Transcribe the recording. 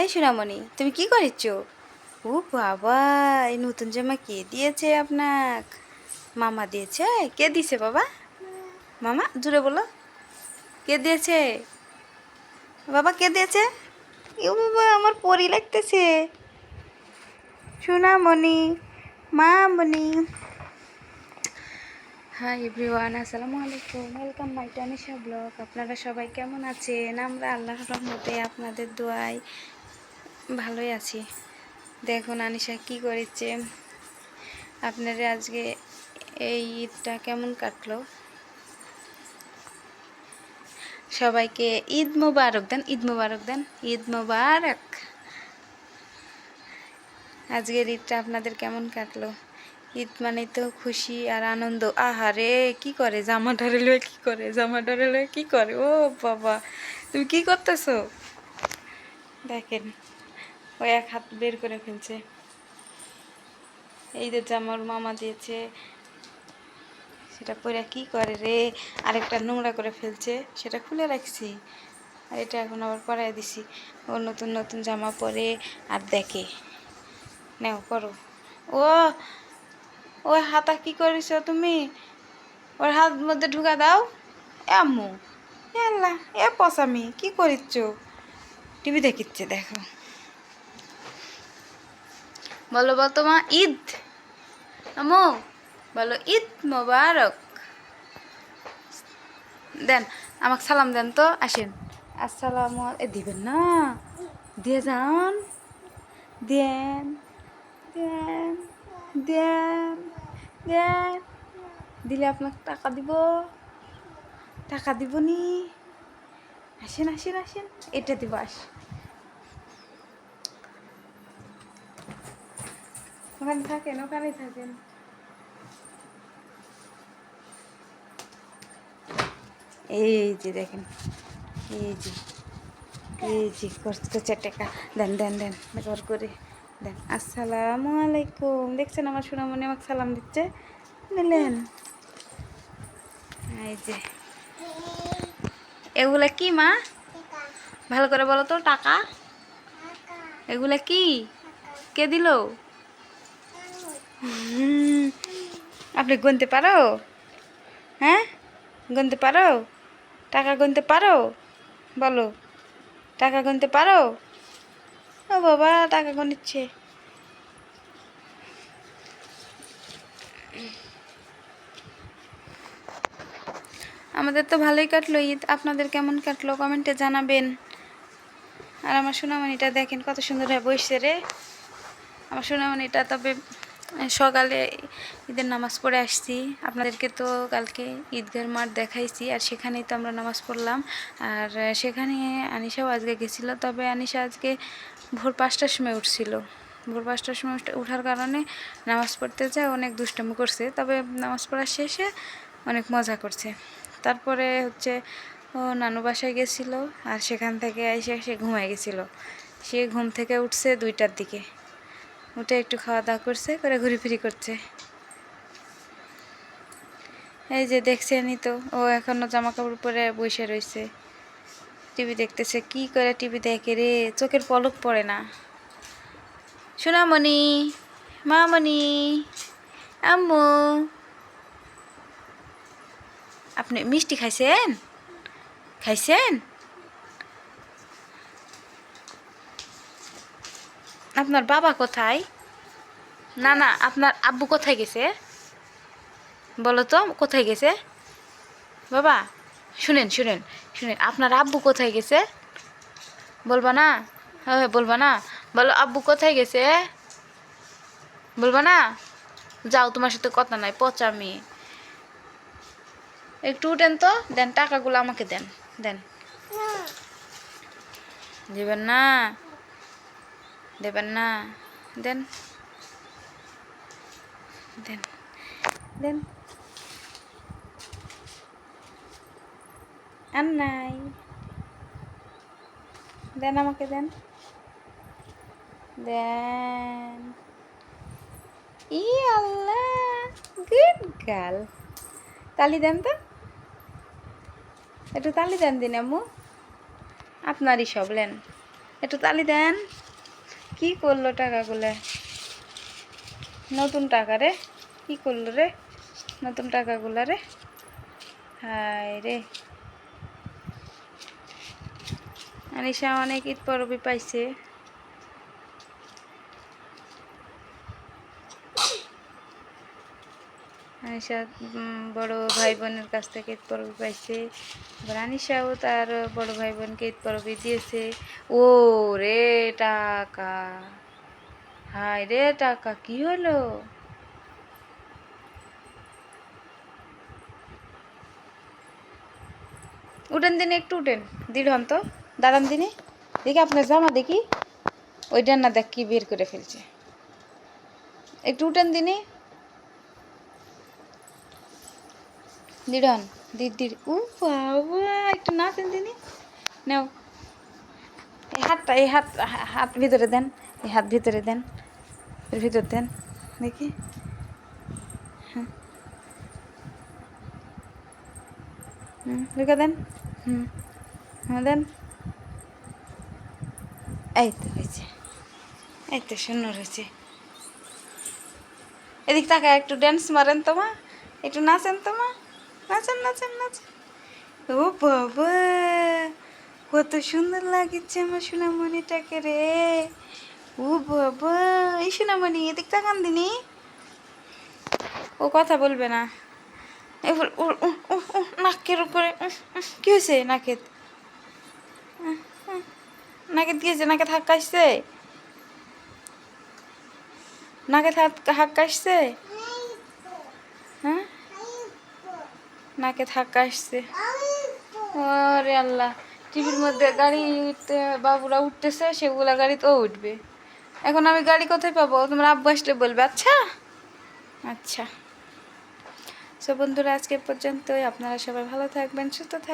এই সোনামণি, তুমি কি করিচ্ছ? ও বাবা, এই নতুন জামা কে দিয়েছে আপনাক? মামা দিয়েছে? কে দিয়েছে বাবা? মামা জুড়ে বলো। কে দিয়েছে? বাবা, কে দিয়েছে? ও বাবা, আমার পরি লাগতেছে। সোনামণি, মামণি। হাই এভরিওয়ান আসসালামু আলাইকুম। ওয়েলকাম মাই টানিশা ব্লগ আপনারা সবাই কেমন আছেন? আমরা আল্লাহর রহমতে আপনাদের দোয়ায় ভালোই আছি। দেখুন আনিশা কি করেছে। আপনারা আজকে এই ঈদটা কেমন কাটলো? সবাইকে ঈদ মোবারক দেন, ঈদ মোবারক দেন, ঈদ মোবারক। আজকের ঈদটা আপনাদের কেমন কাটলো? ঈদ মানে তো খুশি আর আনন্দ। আহারে, কি করে? জামা ধরে লয়ে কি করে? জামা ধরে লয়ে কি করে? ও বাবা, তুমি কি করতেছো? দেখেন ও এক হাত বের করে ফেলছে। এই যে আমার মামা দিয়েছে, সেটা পরে কি করে রে? আরেকটা নোংরা করে ফেলছে, সেটা খুলে রাখছি। আর এটা এখন আবার পরাই দিছি। ও নতুন নতুন জামা পরে আর দেখে। নেও করো ও ওই হাতা কি করেছ তুমি? ওর হাত মধ্যে ঢুকা দাও। আল্লাহ, এ পসামি কি করিচ্ছ? টিভি দেখিচ্ছে, দেখো। বলো বলো মা ঈদ। আমো বলো, ঈদ মোবারক। দেন, আমাকে সালাম দেন তো, আসেন। আসসালাম এ, দিবেন না। দিয়ে যান। দেন। দেন। দেন। দেন। দিলে আপনাকে টাকা দিব। টাকা দিব নি। আসেন আসেন আসেন। এটা দিব আস ওখানে থাকেন ওখানে থাকেন। এই যে দেখেন এই যে এই যে করছে টাকা। দেন দেন দেন ব্যবহার করে। দেন আসসালামু আলাইকুম। দেখছেন আমার সোনামণি আমাকে সালাম দিচ্ছে? দিলেন এই যে। এগুলা কি মা? ভালো করে বলো তো টাকা। এগুলা কি? কে দিল? আপনি গুনতে পারো? হ্যাঁ? গুনতে পারো? টাকা গুনতে পারো? বলো। টাকা গুনতে পারো? ও বাবা, টাকা গুনিচ্ছে আমাদের তো ভালোই কাটলো ঈদ। আপনাদের কেমন কাটলো? কমেন্টে জানাবেন। আর আমার সোনামণিটা দেখেন কত সুন্দর হয় বসছে রে। আমার সোনামণিটা তবে সকালে ঈদের নামাজ পড়ে আসছি। আপনাদেরকে তো কালকে ঈদগার মাঠ দেখাইছি, আর সেখানেই তো আমরা নামাজ পড়লাম। আর সেখানে আনিশাও আজকে গেছিল, তবে আনিশা আজকে ভোর পাঁচটার সময় উঠছিল। ভোর পাঁচটার সময় উঠে- ওঠার কারণে নামাজ পড়তে যায়, অনেক দুষ্টামি করছে। তবে নামাজ পড়ার শেষে অনেক মজা করছে। তারপরে হচ্ছে ও নানু বাসায় গেছিল, আর সেখান থেকে এসে সে ঘুমায় গেছিল। সে ঘুম থেকে উঠছে দুইটার দিকে। উঠে একটু খাওয়া দাওয়া করছে, করে ঘুরি ফিরি করছে। এই যে দেখছেনই তো ও এখনও জামা কাপড় পরে বসে রয়েছে। টিভি দেখতেছে, কি করে টিভি দেখে রে? চোখের পলক পড়ে না। সোনামণি মামনি আম্মু। আপনি মিষ্টি খাইছেন? খাইছেন? আপনার বাবা কোথায়? না না আপনার আব্বু কোথায় গেছে? বলো তো কোথায় গেছে? বাবা শুনেন শুনেন শুনেন আপনার আব্বু কোথায় গেছে? বলবা না? হ্যাঁ বলবা না। বলো আব্বু কোথায় গেছে? বলবা না? যাও তোমার সাথে কথা নাই পচা মেয়ে। একটু উঠেন তো দেন টাকাগুলো আমাকে দেন দেন। দেবেন না? দেবেন না। দেন। দেন। দেন। আর নাই। দেন আমাকে, দেন। দেন। ই আল্লাহ গুড গার্ল তালি দেন তো। একটু তালি দেন দিন আম্মু। আপনারই সব, লেন। একটু তালি দেন। কি করল টাকাগুলো? নতুন টাকা রে? কি করল রে? নতুন টাকাগুলো রে? হায় রে। আনিশা অনেক ঈদ পরবি পাইছে। উম, বড় ভাই বোনের কাছ থেকে ঈদ পরবি পাইছে। এবার আনিশাও তার বড় ভাই বোনকে ঈদ পরবি দিয়েছে। ও রে টাকা হায় রে টাকা কি হলো? উঠেন দিনে একটু উঠেন। দৃঢ়ন তো দাঁড়ান দিনে। দেখি আপনার জামা দেখি। ওইটা না দেখ কি বের করে ফেলছে। একটু উঠেন দিনে। দৃঢ়ন দিদি দিদি উ একটু নাচেন দিনে নাও। এই হাতটা, এই হাত হাত ভিতরে দেন, এই হাত ভিতরে দেন, এর ভিতর দেন, দেখি। ঢুকে দেন। হুম হ্যাঁ দেন। এই তো হয়েছে। এই তো সুন্দর হয়েছে এদিক টাকা একটু ড্যান্স মারেন তো মা, একটু নাচেন তো মা। নাচেন নাচেন নাচেন। ও বাবা কত সুন্দর লাগছে আমার সোনামণিটাকে রে। ও বাবা এই সোনামণি এদিক তাকান দিনি। ও কথা বলবে না। এবার ও নাকের উপরে কি হয়েছে নাকের? উহ, উহ, নাকের কি হয়েছে নাকে হাক্কা আসছে? নাকে হাক্কা আসছে হ্যাঁ নাকে থাকা আসছে। ওরে আল্লাহ, টিভির মধ্যে গাড়ি উঠতে, বাবুরা উঠতেছে, সেগুলা গাড়িতেও উঠবে। এখন আমি গাড়ি কোথায় পাবো? তোমার আব্বু আসলে বলবে আচ্ছা? আচ্ছা। সো বন্ধুরা, আজকে পর্যন্তই। আপনারা সবাই ভালো থাকবেন, সুস্থ থাকবেন।